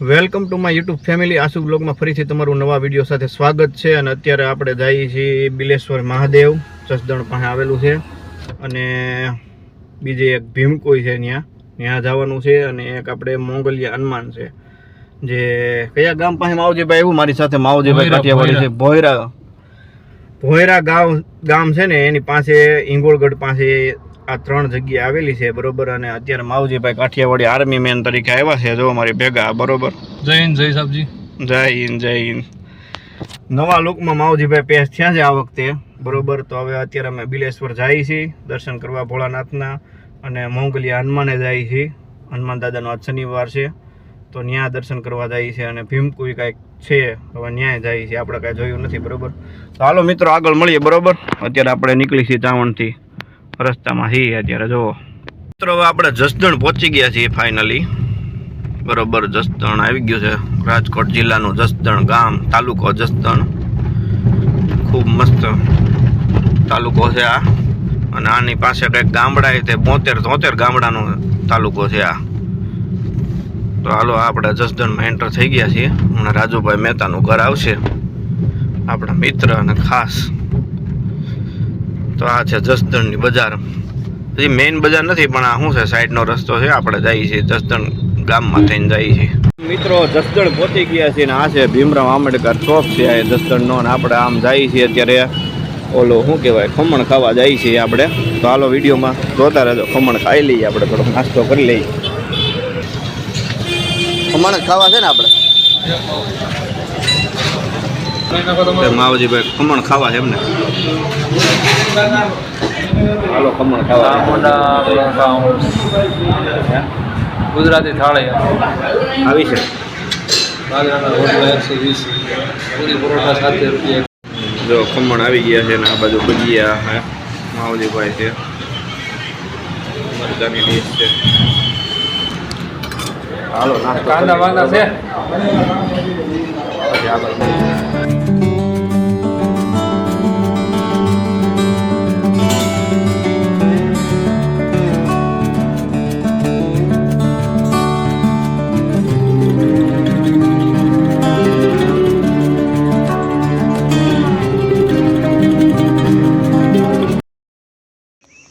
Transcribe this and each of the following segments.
Welcome to my YouTube family. આસુ બ્લોગમાં ફરીથી તમારું નવા વીડિયો સાથે સ્વાગત છે અને અત્યારે આપણે જઈએ છીએ બિલેશ્વર મહાદેવ જસદણ પાસે આવેલું છે અને બીજે એક ભીમકોઈ છે ત્યાં. ત્યાં જવાનું છે અને એક આપણે મોંગલિયા હનુમાન છે. જે કયા ગામ પાસે માવજીભાઈ? એવું મારી સાથે માવજીભાઈ કાઠિયાવાડી છે. ભોયરા. ભોયરા ગામ ગામ છે ને એની પાસે ઇંગોળગઢ પાસે આ ત્રણ જગ્યા આવેલી છે બરોબર? અને અત્યારે માવજીભાઈ કાઠિયાવાડી આર્મી મેન તરીકે આવ્યા છે જો અમારી ભેગા બરોબર? જય હિન્દ જય સાહેબજી. જય હિન્દ જય હિન્દ. નવા લુકમાં માવજીભાઈ પેશ થયા છે આ વખતે બરોબર? તો હવે અત્યારે અમે બિલેશ્વર જઈએ છીએ દર્શન કરવા ભોળાનાથના અને મોંગલિયા હનુમાને જઈએ છીએ. હનુમાન દાદાનો આજ શનિવાર છે તો ન્યા દર્શન કરવા જાય છે અને ભીમકુઈ કાંઈક છે હવે ન્યાય જાય છે. આપણે કાંઈ જોયું નથી બરોબર? તો હાલો મિત્રો આગળ મળીએ બરોબર? અત્યારે આપણે નીકળી છીએ ચાવણથી રસ્તામાં છીએ અત્યારે જો મિત્રો આપણે જસદણ પહોંચી ગયા છીએ ફાઇનલી બરોબર, જસદણ આવી ગયું છે. રાજકોટ જિલ્લાનું જસદણ ગામ, તાલુકો જસદણ. ખૂબ મસ્ત તાલુકો છે આ. અને આની પાસે કંઈક ગામડા તે બોતેર તોતેર ગામડાનો તાલુકો છે આ. તો હાલો, આપણે જસદણમાં એન્ટર થઈ ગયા છીએ. હમણાં રાજુભાઈ મહેતાનું ઘર આવશે. આપણા મિત્ર અને ખાસ તો આ છે જસદણની બજાર. પછી મેઇન બજાર નથી, પણ આ શું છે, સાઈડનો રસ્તો છે, આપણે જઈએ છીએ જસદણ ગામમાં થઈને જઈએ છીએ. મિત્રો, જસદણ પહોંચી ગયા છીએ ને આ છે ભીમરાવ આંબેડકર ચોક છે, આ જસદણનો અને આપણે આમ જઈએ છીએ અત્યારે ઓલો શું કહેવાય, ખમણ ખાવા જઈએ છીએ આપણે. તો હાલો વિડીયોમાં જોતા રહેજો, ખમણ ખાઈ લઈએ આપણે, થોડોક નાસ્તો કરી લઈએ. ખમણ ખાવા છે ને આપણે? માવજીભાઈ ખમણ ખાવા છે એમને? હાલો ખમણ ખાવા ગુજરાતી થાળી. આવી છે. જો ખમણ આવી ગયા છે ને આ બાજુ ભજીયા હે માવજીભાઈ છે. મરચાની ડીશ છે. હાલો નાસ્તો કાંદા વાંદા છે?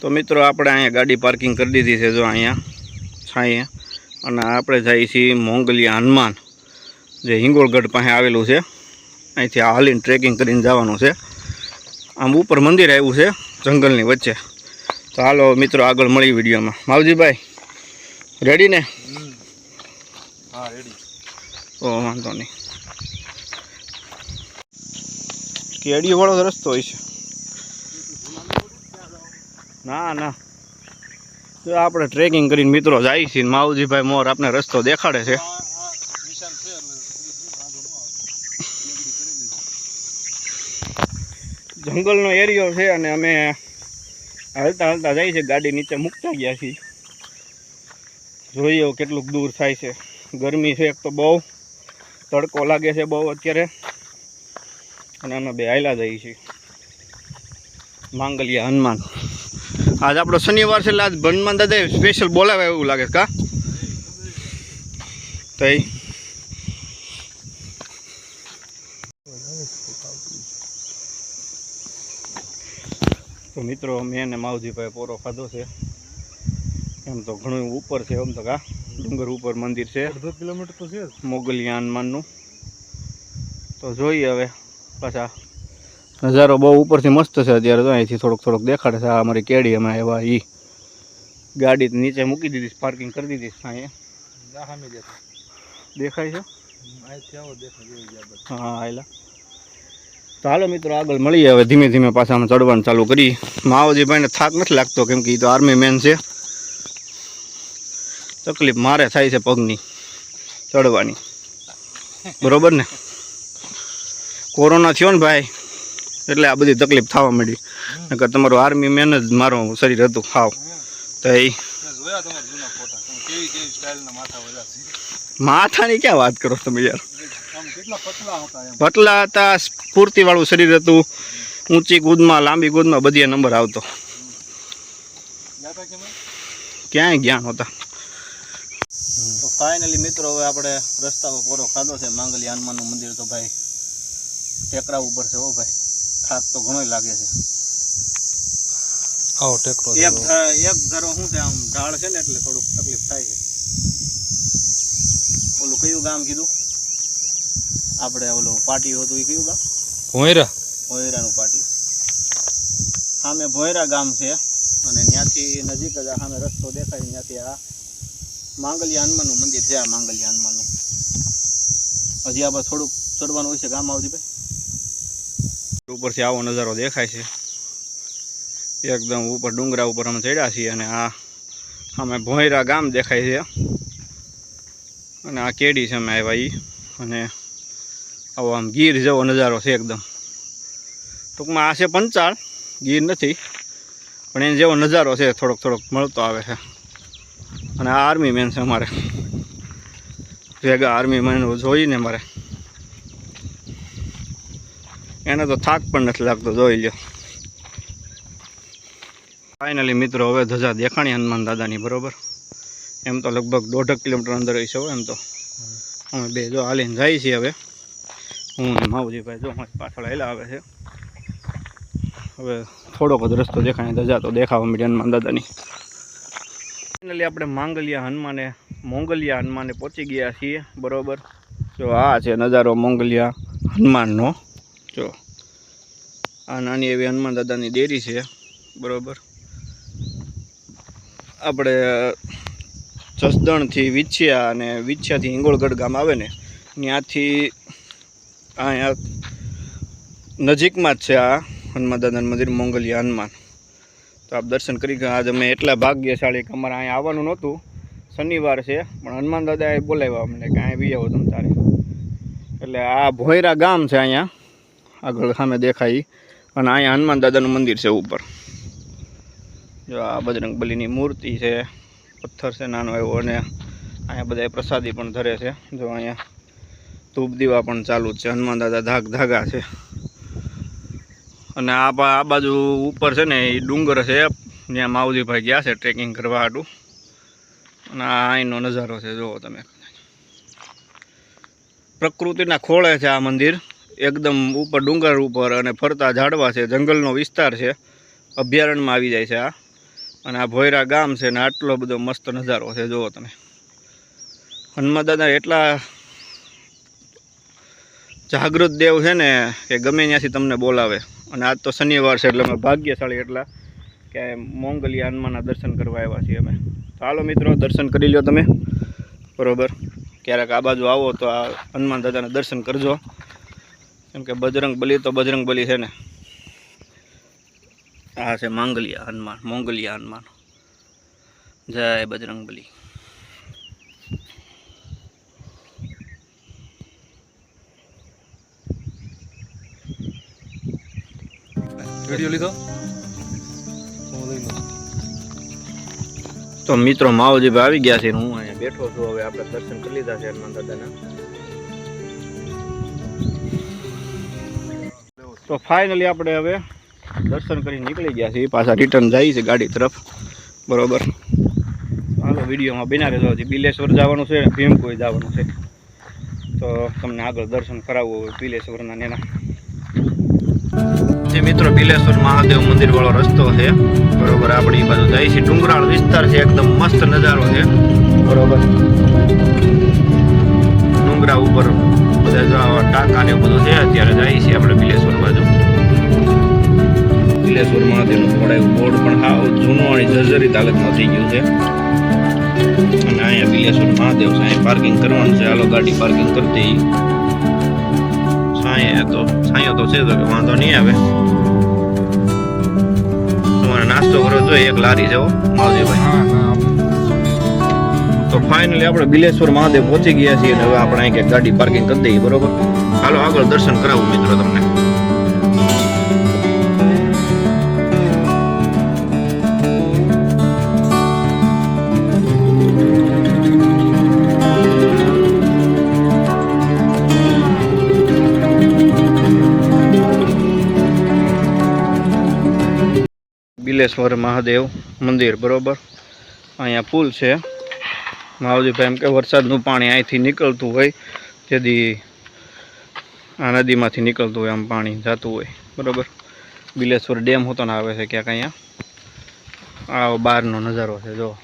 તો મિત્રો આપણે અહીંયા ગાડી પાર્કિંગ કરી દીધી છે જો અહીંયા છાંયે. અને આપણે જઈએ છીએ મોંગલિયા હનુમાન જે હિંગોળગઢ પાસે આવેલું છે. અહીંથી હાલીને ટ્રેકિંગ કરીને જવાનું છે. આમ ઉપર મંદિર આવ્યું છે જંગલની વચ્ચે. તો હાલો મિત્રો આગળ મળી વિડીયોમાં. માવજીભાઈ રેડી ને? હા રેડી ઓ વાંધો નહીં. કેડીવાળો રસ્તો હોય છે. ના ના. તો આપણે ટ્રેકિંગ કરીને મિત્રો જાય છીએ માવજીભાઈ મોર આપણે રસ્તો દેખાડે છે. જંગલનો એરિયો છે અને અમે હાલતા હાલતા જાય છે, ગાડી નીચે મૂકતા ગયા છીએ. જોઈએ કેટલુંક દૂર થાય છે. ગરમી છે એક તો બહુ, તડકો લાગે છે બહુ અત્યારે. અને અમે બે હાયલા જઈએ છીએ. માંગલિયા હનુમાન. આજ આપણો શનિવાર છે એટલે આજ હનુમાન દાદા સ્પેશિયલ બોલાવે એવું લાગે કા? તો તો મિત્રો મેં અને માવજીભાઈ પોરો ખાધો છે. એમ તો ઘણું ઉપર છે એમ તો કા? ડુંગર ઉપર મંદિર છે. અડધો કિલોમીટર તો છે મોગલિયા હનુમાનનું તો જોઈએ હવે પાછા નજારો બહુ ઉપરથી મસ્ત છે અત્યારે તો અહીંથી થોડોક થોડોક દેખાડે છે. આ અમારી કેડી અમે એવા ઈ. ગાડી નીચે મૂકી દીધી પાર્કિંગ કરી દીધી અહીંયા. સામે જતો દેખાય છે? અહીંથી આવો દેખાય જેવી જાય બસ હા આયલા તો હાલો મિત્રો આગળ મળીએ હવે ધીમે ધીમે પાછા અમે ચડવાનું ચાલુ કરી માવજીભાઈને થાક નથી લાગતો કેમ કે એ તો આર્મી મેન છે. તકલીફ મારે થાય છે પગની ચડવાની. બરોબર ને? કોરોના થયો ને ભાઈ? એટલે આ બધી તકલીફ થવા માંડી. નકર તમારું આર્મી મેન જ મારું શરીર હતું હાવ. તો એ માથાની ક્યાં વાત કરો તમે યાર? પટલા હતા સ્ફૂર્તિવાળું શરીર હતું. ઊંચી કૂદમાં લાંબી કૂદમાં બધી નંબર આવતો. ક્યાંય જ્ઞાન હતા તો ફાઇનલી મિત્રો હવે આપણે રસ્તા પર પૂરો ખાધો છે. માંગલી હનુમાનનું મંદિર તો ભાઈ ટેકરા ઉપર છે હો ભાઈ. થાક તો ઘણો લાગે છે. આવો ટેકરો એક એક ધારો શું છે આમ ઢાળ છે ને એટલે થોડુંક તકલીફ થાય છે. ઓલું કયું ગામ કીધું? આપણે ઓલું પાટિયું હતું એ કયું ગામ? ભોયરા. ભોયરાનું પાટિયું સામે ભોયરા ગામ છે અને ત્યાંથી નજીક જ સામે રસ્તો દેખાય ત્યાંથી આ માંગલિયા હનુમાનનું મંદિર છે આ માંગલિયા હનુમાનનું. હજી આપણે થોડુંક ચડવાનું હોય છે ગામ આવજી ભાઈ. ઉપરથી આવો નજારો દેખાય છે. એકદમ ઉપર ડુંગરા ઉપર અમે ચડ્યા છીએ અને આ અમે ભોંયરા ગામ દેખાય છે. અને આ કેડી છે અમે આવ્યા એ અને આવો આમ ગીર જેવો નજારો છે એકદમ. ટૂંકમાં આ છે પંચાળ, ગીર નથી, પણ એને જેવો નજારો છે, થોડોક થોડોક મળતો આવે છે. અને આ આર્મી મેન છે અમારે. ભેગા આર્મી મેન જોઈને મારે એને તો થાક પણ નથી લાગતો, જોઈ લ્યો. ફાઇનલી મિત્રો, હવે ધજા દેખાણી હનુમાન દાદાની, બરોબર? એમ તો લગભગ દોઢક કિલોમીટર અંદર હશે હો, એમ તો. અમે બે જો હાલીને જાય છીએ હવે. હું માવજીભાઈ જો પાછળ હેલા આવે છે. હવે થોડોક જ રસ્તો દેખાય, ધજા તો દેખાવા માંડી હનુમાન દાદાની. ફાઇનલી આપણે માંગલિયા હનુમાને, મોંગલિયા હનુમાને પહોંચી ગયા છીએ, બરોબર? જો આ છે નજારો મોંગલિયા હનુમાનનો. જો, આ નાની એવી હનુમાન દાદાની ડેરી છે, બરાબર. આપણે જસદણથી વિછિયા અને વિછિયાથી હિંગોળગઢ ગામ આવે ને, ત્યાંથી અહીંયા નજીકમાં જ છે આ હનુમાન દાદાનું મંદિર, મોંગલિયા હનુમાન. તો આપ દર્શન કરી આજ અમે એટલા ભાગ્યશાળી કે અમારે અહીંયા આવવાનું નહોતું. શનિવાર છે, પણ હનુમાન દાદાએ બોલાવ્યા અમને કે અહીંયા બી આવો તમે તારે. એટલે આ ભોયરા ગામ છે અહીંયા. આગળ સામે દેખાય અને અહીંયા હનુમાન દાદાનું મંદિર છે ઉપર. જો આ બજરંગ બલીની મૂર્તિ છે, પથ્થર છે, નાનો એવો, અને અહીંયા બધા પ્રસાદી પણ ધરે છે. જો અહીંયા ધૂપ દીવા પણ ચાલુ છે. હનુમાન દાદા ધાગ ધાગા છે. અને આ આ બાજુ ઉપર છે ને એ ડુંગર છે, ત્યાં માવજીભાઈ ગયા છે ટ્રેકિંગ કરવા હાટું. અને આ અહીંનો નજારો છે, જુઓ તમે. પ્રકૃતિના ખોળે છે આ મંદિર. એકદમ ઉપર ડુંગર ઉપર અને ફરતા ઝાડવા છે, જંગલનો વિસ્તાર છે. અભયારણ્યમાં આવી જાય છે આ. અને આ ભોયરા ગામ છે ને આટલો બધો મસ્ત નજારો છે, જુઓ તમે. હનુમાન દાદા એટલા જાગૃત દેવ છે ને કે ગમે ત્યાંથી તમને બોલાવે. અને આજ તો શનિવાર છે એટલે અમે ભાગ્યશાળી એટલા કે મોંગલી હનુમાનના દર્શન કરવા આવ્યા છીએ અમે. તો હાલો મિત્રો, દર્શન કરી લ્યો તમે. બરોબર? ક્યારેક આ બાજુ આવો તો આ હનુમાન દાદાના દર્શન કરજો. કેમ કે બજરંગ બલી તો બજરંગ બલી છે ને. આ છે માંગલિયા હનુમાન મોંગલિયા હનુમાન. જય બજરંગ બલી. વીડિયો લીધો? તો મિત્રો માવજીભાઈ આવી ગયા છે હું અહીંયા બેઠો છું. હવે આપણે દર્શન કરી લીધા છે હનુમાન દાદાના. તો ફાઇનલી આપણે હવે દર્શન કરી નીકળી ગયા છીએ. પાછા રિટર્ન જાય છે ગાડી તરફ. બરોબર. હાલો, વિડીયોમાં બિના જવા છે બિલેશ્વર જવાનું છે અને ભીમકોઈ જવાનું છે. તો તમને આગળ દર્શન કરાવવું હોય બિલેશ્વરના નેના. જે મિત્રો બિલેશ્વર મહાદેવ મંદિર વાળો રસ્તો છે, બરોબર, આપણે બાજુ જાય છે. ડુંગરાળ વિસ્તાર છે, એકદમ મસ્ત નજારો છે. બરોબર. ડુંગરા ઉપર બધા જો ટાંકા ને એવું બધું છે અત્યારે જાય છે આપણે બિલેશ્વર બાજુ બિલેશ્વર મહાદેવનું પડાયું બોર્ડ પણ હાવ જૂનું અને જર્જરિત હાલતમાં થઈ ગયું છે. અને અહીંયા બિલેશ્વર મહાદેવ સાંઈ પાર્કિંગ કરવાનું છે હાલો ગાડી પાર્કિંગ કરતી સાંઈ સાંયે તો સાંયો તો છે તો કે વાંધો નહીં આવે. તમારે નાસ્તો કરો તો એક લારી જવો હો, માવજીભાઈ. હા હા તો ફાઇનલી આપણે બિલેશ્વર મહાદેવ પહોંચી ગયા છીએ હવે આપણે અહીં ક્યાંક ગાડી પાર્કિંગ કરી દઈએ, બરોબર? હાલો, આગળ દર્શન કરાવું મિત્રો તમને. બિલેશ્વર મહાદેવ મંદિર, બરોબર? અહીંયા પુલ છે. માવજીભાઈ એમ કે વરસાદનું પાણી અહીંથી નીકળતું હોય, જેથી આ નદીમાંથી નીકળતું હોય, આમ પાણી જતું હોય. બરાબર? બિલેશ્વર ડેમ હોતો ને આવે છે ક્યાંક અહીંયા? આવો બહારનો નજારો છે જો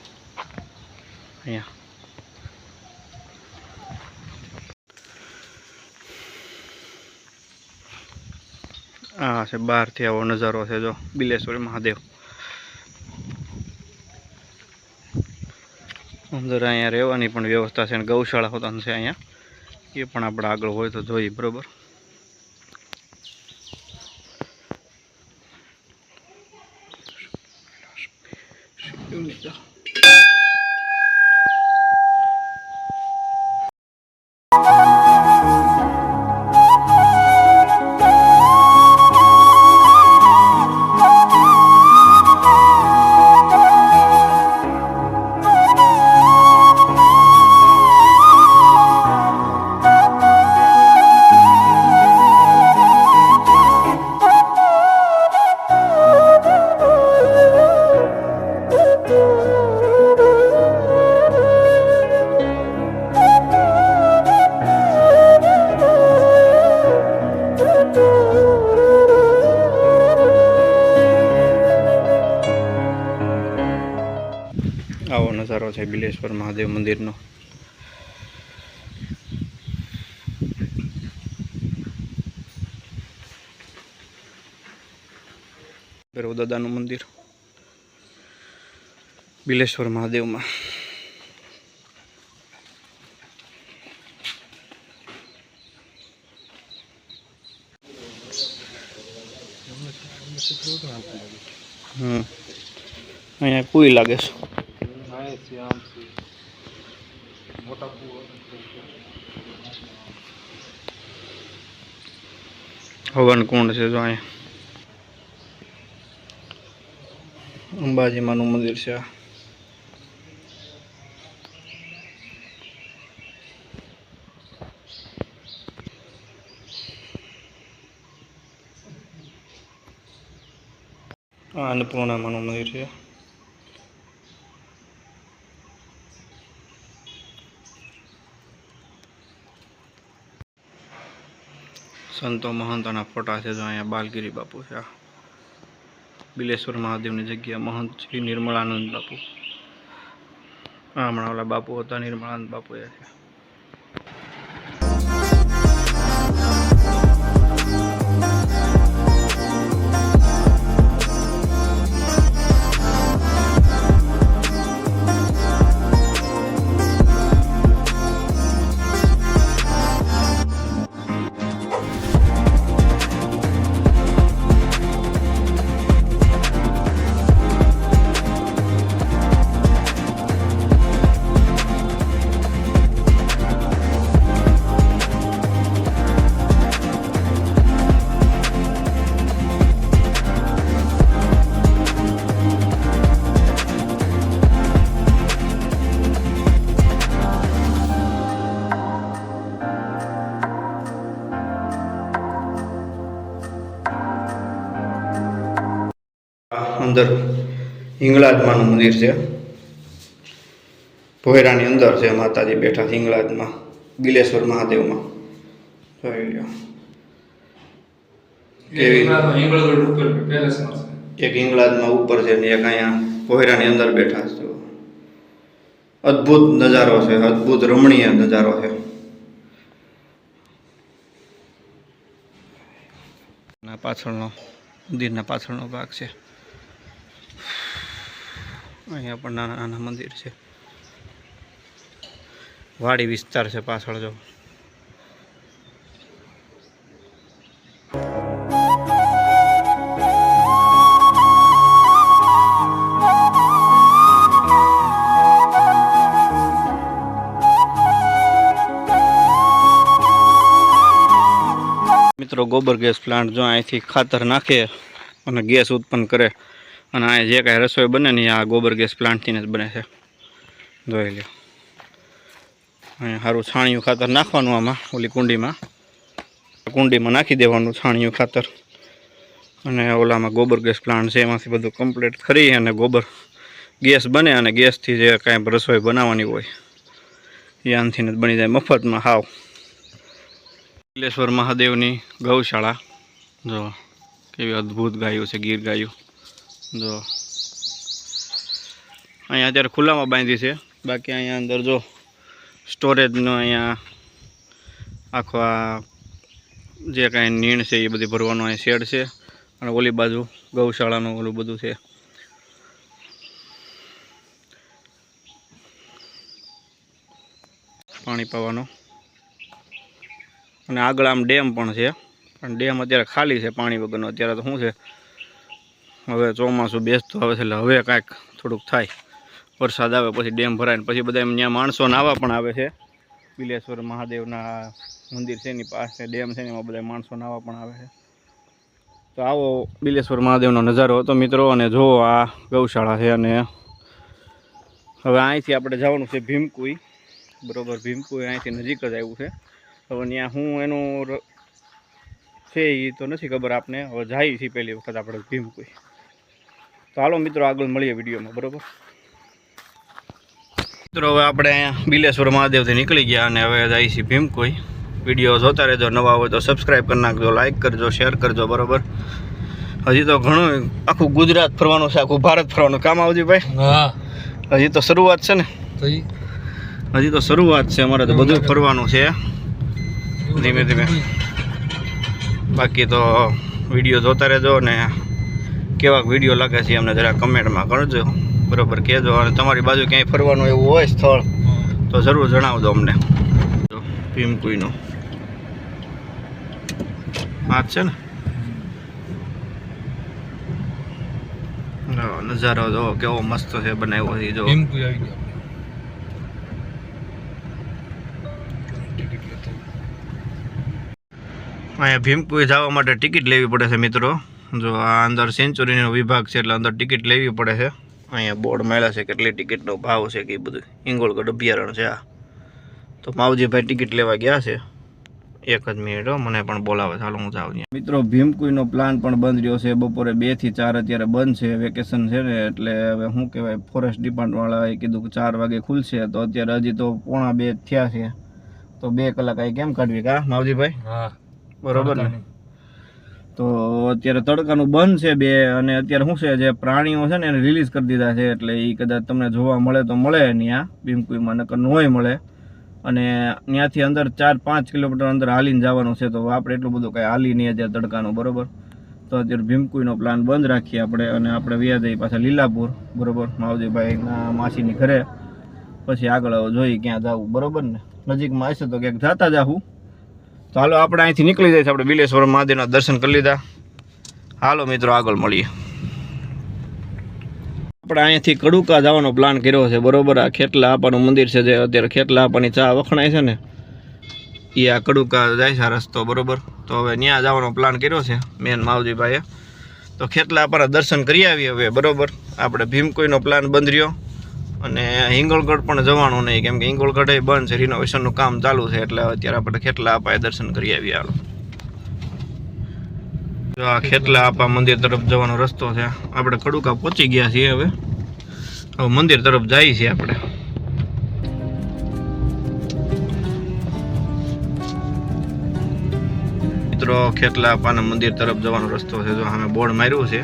અહીંયા. આ છે બહારથી આવો નજારો છે જો બિલેશ્વર મહાદેવ. અંદર અહીંયા રહેવાની પણ વ્યવસ્થા છે અને ગૌશાળા હોતા છે અહીંયા. એ પણ આપણે આગળ હોય તો જોઈએ, બરોબર? છે બિલેશ્વર મહાદેવ મંદિરનો. ભૈરવ દાદાનું મંદિર. બિલેશ્વર મહાદેવમાં. હમ. અહીંયા કોઈ લાગે છે. હવન કુંડ છે જો અહીંયા. અંબાજીમાનું મંદિર છે આ. મંદિર છે. સંતો મહંતોના ફોટા છે જો અહીંયા બાલગીરી બાપુ છે. બિલેશ્વર મહાદેવની જગ્યા, મહંત શ્રી નિર્મળાનંદ બાપુ. હમણાં ઓલા બાપુ હતા, નિર્મળાનંદ બાપુ એ છે. હિંગળાજમાનું મંદિર છે. ભોયરાની અંદર છે માતાજી બેઠા હિંગળાજમાં બિલેશ્વર મહાદેવમાં. જોઈ લો એક હિંગળાજમાં ઉપર છે ને એક અહીંયા ભોયરાની અંદર બેઠા છે. અદ્ભુત નજારો છે અદ્ભુત રમણીય નજારો છે. ના પાછળનો મંદિરના પાછળનો ભાગ છે. અહીંયા પણ નાના નાના મંદિર છે. વાડી વિસ્તાર છે પાછળ જો. મિત્રો, ગોબર ગેસ પ્લાન્ટ જો અહીંથી ખાતર નાખે અને ગેસ ઉત્પન્ન કરે. અને આ જે કાંઈ રસોઈ બને ને આ ગોબર ગેસ પ્લાન્ટથી જ બને છે. જોઈ લ્યો. અહીંયા સારું છાણિયું ખાતર નાખવાનું આમાં, ઓલી કુંડીમાં. કુંડીમાં નાખી દેવાનું છાણિયું ખાતર. અને ઓલામાં ગોબર ગેસ પ્લાન્ટ છે, એમાંથી બધું કમ્પ્લીટ કરી અને ગોબર ગેસ બને અને ગેસથી જે કાંઈ રસોઈ બનાવવાની હોય યાનથી જ બની જાય મફતમાં હાવ. બિલેશ્વર મહાદેવની ગૌશાળા. જો કેવી અદ્ભુત ગાયું છે, ગીર ગાયું. જો. અહીંયા અત્યારે ખુલ્લામાં બાંધી છે. બાકી અહીંયા અંદર જો સ્ટોરેજનો અહીંયા આખો આ જે કાંઈ નીણ છે એ બધી ભરવાનો અહીં શેડ છે. અને ઓલી બાજુ ગૌશાળાનું ઓલું બધું છે. પાણી પાવાનો. અને આગળ આમ ડેમ પણ છે. પણ ડેમ અત્યારે ખાલી છે પાણી વગરનો. અત્યારે તો શું છે? હવે ચોમાસું બેસતું આવે છે એટલે હવે કાંઈક થોડુંક થાય. વરસાદ આવે પછી ડેમ ભરાય પછી બધા ત્યાં માણસો નાવા પણ આવે છે. બિલેશ્વર મહાદેવના મંદિર છે એની પાસે, ડેમ છે એમાં બધા માણસો નાવા પણ આવે છે. તો આવો બિલેશ્વર મહાદેવનો નજારો હતો મિત્રો, અને જો આ ગૌશાળા છે અને હવે અહીંથી આપણે જવાનું છે ભીમકુઈ. બરોબર, ભીમકુઈ અહીંથી નજીક જ આવ્યું છે. હવે ત્યાં હું એનું છે એ તો નથી ખબર આપને. હવે જાય છે પહેલી વખત આપણે ભીમકુઈ. તો હાલો મિત્રો આગળ મળીએ વિડીયોમાં બરોબર? મિત્રો હવે આપણે અહીંયા બિલેશ્વર મહાદેવથી નીકળી ગયા અને હવે જાય છે ભીમકુઈ વીડિયો જોતા રહેજો નવા હોય તો સબસ્ક્રાઈબ કરી નાખજો લાઇક કરજો શેર કરજો બરોબર? હજી તો ઘણું આખું ગુજરાત ફરવાનું છે આખું ભારત ફરવાનું. કામ આવજી ભાઈ? હા. હજી તો શરૂઆત છે ને? હજી તો શરૂઆત છે અમારે તો બધું ફરવાનું છે. ધીમે ધીમે. બાકી તો વીડિયો જોતા રહેજો અને કેવાક વીડિયો લાગે છે અમને જરા કમેન્ટમાં કરજો. બરોબર કહેજો. અને તમારી બાજુ ક્યાંય ફરવાનું એવું હોય સ્થળ તો જરૂર જણાવજો અમને. ભીમકુઈનો આ છે ને? નજારો જો કેવો મસ્ત છે બનાવ્યો છે જો. ભીમકુઈ આવી ગયા. અહીંયા ભીમકુઈ જવા માટે ટિકિટ લેવી પડે છે મિત્રો. જો આ અંદર સેન્ચુરીનો વિભાગ છે એટલે અંદર ટિકિટ લેવી પડે છે. અહીંયા બોર્ડ મળ્યા છે કેટલી ટિકિટનો ભાવ છે કે એ બધું. ઇંગોળગઢ અભયારણ્ય છે આ. તો માવજીભાઈ ટિકિટ લેવા ગયા છે. એક જ મિનિટ હો, મને પણ બોલાવે. ચાલો હું જાઉં મિત્રો ભીમકુઈનો પ્લાન પણ બંધ રહ્યો છે. બપોરે બેથી ચાર અત્યારે બંધ છે. વેકેશન છે ને એટલે હવે શું કહેવાય ફોરેસ્ટ ડિપાર્ટમેન્ટવાળાએ કીધું કે ચાર વાગે ખુલશે. તો અત્યારે હજી તો પોણા બે થયા છે. તો બે કલાક અહીં કેમ કાઢવી કા માવજીભાઈ? હા. બરોબર ને? તો અત્યારે તડકાનું બંધ છે બે અને અત્યારે શું છે, જે પ્રાણીઓ છે ને એને રિલીઝ કરી દીધા છે, એટલે એ કદાચ તમને જોવા મળે તો મળે ત્યાં ભીમકુઈમાં, નકર નોય મળે. અને ત્યાંથી અંદર ચાર પાંચ કિલોમીટર અંદર હાલીને જવાનું છે, તો આપણે એટલું બધું કાંઈ હાલી નહીં અત્યારે તડકાનું, બરાબર? તો અત્યારે ભીમકુઈનો પ્લાન બંધ રાખીએ આપણે અને આપણે વ્યા જઈએ પાછા લીલાપુર, બરોબર? માવજીભાઈના માસીની ઘરે. પછી આગળ જોઈએ ક્યાં જવું, બરોબર ને? નજીકમાં હશે તો ક્યાંક જતા જાવું તો હાલો, આપણે અહીંથી નીકળી જઈએ આપણે બિલેશ્વર મહાદેવના દર્શન કરી લીધા. હાલો, મિત્રો, આગળ મળીએ. આપણે અહીંયાથી કડુકા જવાનો પ્લાન કર્યો છે. બરોબર, આ ખેટલા આપાનું મંદિર છે જે અત્યારે ખેટલા આપાની ચા વખણાય છે ને, એ આ કડુકા જાય છે આ રસ્તો, બરોબર? તો હવે ત્યાં જવાનો પ્લાન કર્યો છે મેન માવજીભાઈએ. તો ખેટલા આપણા દર્શન કરી આવીએ હવે, બરોબર? આપણે ભીમકોઈનો પ્લાન બંધ રહ્યો. અને હિંગોળગઢ પણ જવાનું નહીં, કેમ કે હિંગોળગઢ એ બંધ છે રિનોવેશનનું કામ ચાલુ છે, એટલે અત્યારે આપણે ખેટલા આપાએ દર્શન કરી આવ્યા હાલો. જો આ ખેટલા આપા મંદિર તરફ જવાનો રસ્તો છે, આપણે કડુકા પહોંચી ગયા છીએ હવે. હવે મંદિર તરફ જઈએ છીએ આપણે. મિત્રો, ખેટલા આપાના મંદિર તરફ જવાનો રસ્તો છે, જો સામે બોર્ડ માર્યું છે.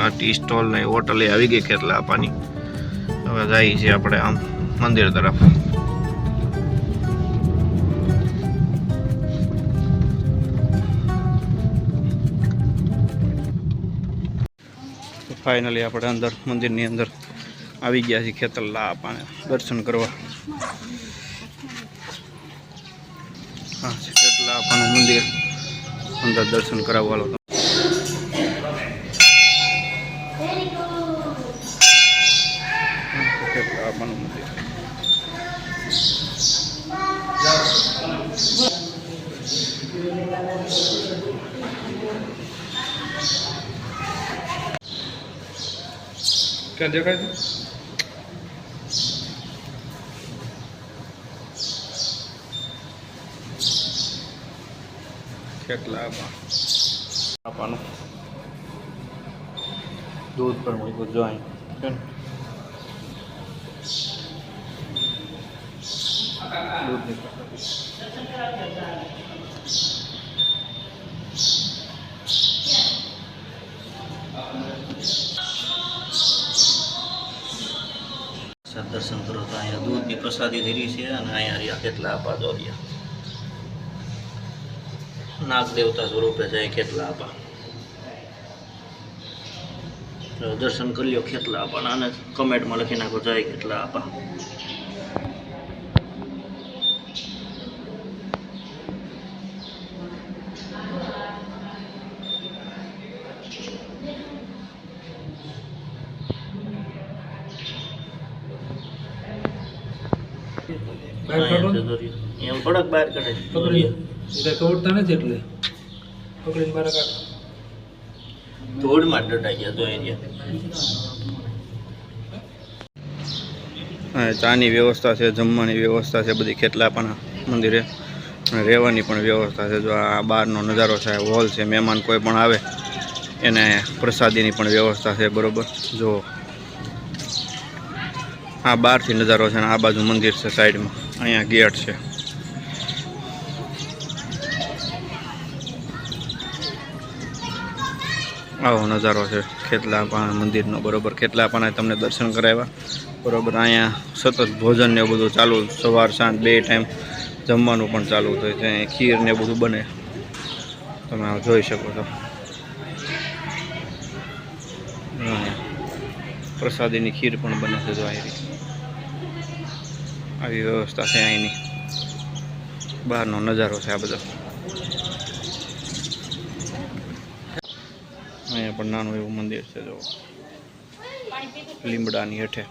આ ટી સ્ટોલ ને હોટલ આવી ગઈ ખેટલા આપાની હવે જઈએ છીએ આપણે આમ મંદિર તરફ. ફાઇનલી આપણે અંદર, મંદિરની અંદર આવી ગયા છીએ ખેતરલા આપણે દર્શન કરવા. હા ખેતરલા આપાનું મંદિર. અંદર દર્શન કરાવવા લો ખેતલા આપાનું મંદિર ક્યાં દેખાય છે ખેતલા આપા આપાનું દૂધ પણ મૂક્યું જો અહીં. છે દૂધની પ્રસાદી છે અને અહીંયા રહ્યા કેટલા આપા દોર્યા નાગ દેવતા સ્વરૂપે જાય કેટલા આપા. દર્શન કરી લો કેટલા આપા. અને કમેન્ટમાં લખી નાખો જાય કેટલા આપા બહાર કાઢો ને. અહીંયા જતો રહ્યો. એમ થોડાક પકડી. એટલે તોડતા નથી એટલે. પકડીને બહાર કાઢો ધૂળમાં જ દટાઈ ગયા તો એરિયા. ચાની વ્યવસ્થા છે જમવાની વ્યવસ્થા છે બધી કેટલા પણ મંદિરે. અને રહેવાની પણ વ્યવસ્થા છે. જો આ બહારનો નજારો છે હોલ છે મહેમાન કોઈ પણ આવે એને પ્રસાદીની પણ વ્યવસ્થા છે બરોબર? જો આ બહારથી નજારો છે અને આ બાજુ મંદિર છે સાઈડમાં. અહીંયા ગેટ છે. આવો નજારો છે. ખેતલાપા મંદિરનો બરોબર. ખેતલાપાના તમને દર્શન કરાવ્યા. બરોબર, અહીંયા સતત ભોજન ને બધું ચાલુ, સવાર, સાંજ, બે ટાઈમ જમવાનું પણ ચાલુ થાય છે. અહીંયા ખીર ને બધું બને. તમે જોઈ શકો છો. પ્રસાદીની ખીર પણ બને છે જો આવી આવી વ્યવસ્થા છે અહીંની. બહારનો નજારો છે આ બધો. અહીંયા પણ નાનું એવું મંદિર છે જો લીમડાની હેઠે.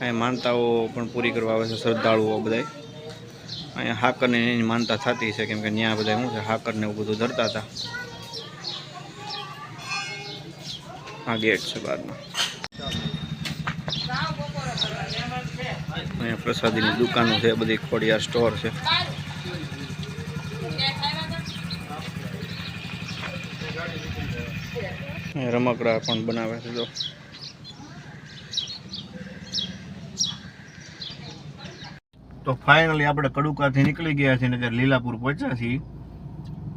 અહીંયા માનતાઓ પણ પૂરી કરવા આવે છે, શ્રદ્ધાળુઓ બધાય. અહીંયા હાકરને એની માનતા થતી છે, કેમ કે ત્યાં બધા શું છે, હાકરને એવું બધું ધરતા હતા. આ ગેટ છે બહારનો. અહીંયા પ્રસાદીની દુકાનો છે બધી ખોડિયાર સ્ટોર છે. રમકડા પણ બનાવે છે, જો. તો ફાઇનલી આપણે કડુકાથી નીકળી ગયા છીએ ને અત્યારે લીલાપુર પહોંચ્યા છીએ.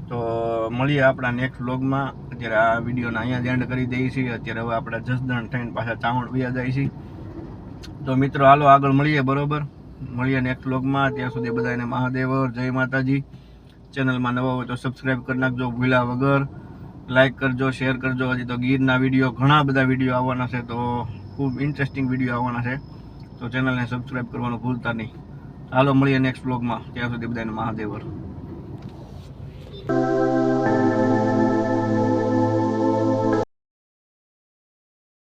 તો મળીએ આપણા નેક્સ્ટ વ્લોગમાં અત્યારે આ વિડીયોને અહીંયા જ એન્ડ કરી દઈએ છીએ. અત્યારે હવે આપણે જસદણ થઈને પાછા ચાવણ પીયા જાય છીએ. તો મિત્રો, હાલો આગળ મળીએ, બરોબર? મળીએ નેક્સ્ટ વ્લોગમાં ત્યાં સુધી બધાને મહાદેવ જય માતાજી. ચેનલમાં નવા હોય તો સબસ્ક્રાઈબ કરી નાખજો, ભૂલા વગર. લાઈક કરજો શેર કરજો. હજી તો ગીરના વીડિયો ઘણા બધા વીડિયો આવવાના છે, તો ખૂબ ઇન્ટરેસ્ટિંગ વીડિયો આવવાના છે. તો ચેનલને સબસ્ક્રાઈબ કરવાનું ભૂલતા નહીં. ચાલો મળીએ નેક્સ્ટ બ્લોગમાં ત્યાં સુધી બધાને મહાદેવર.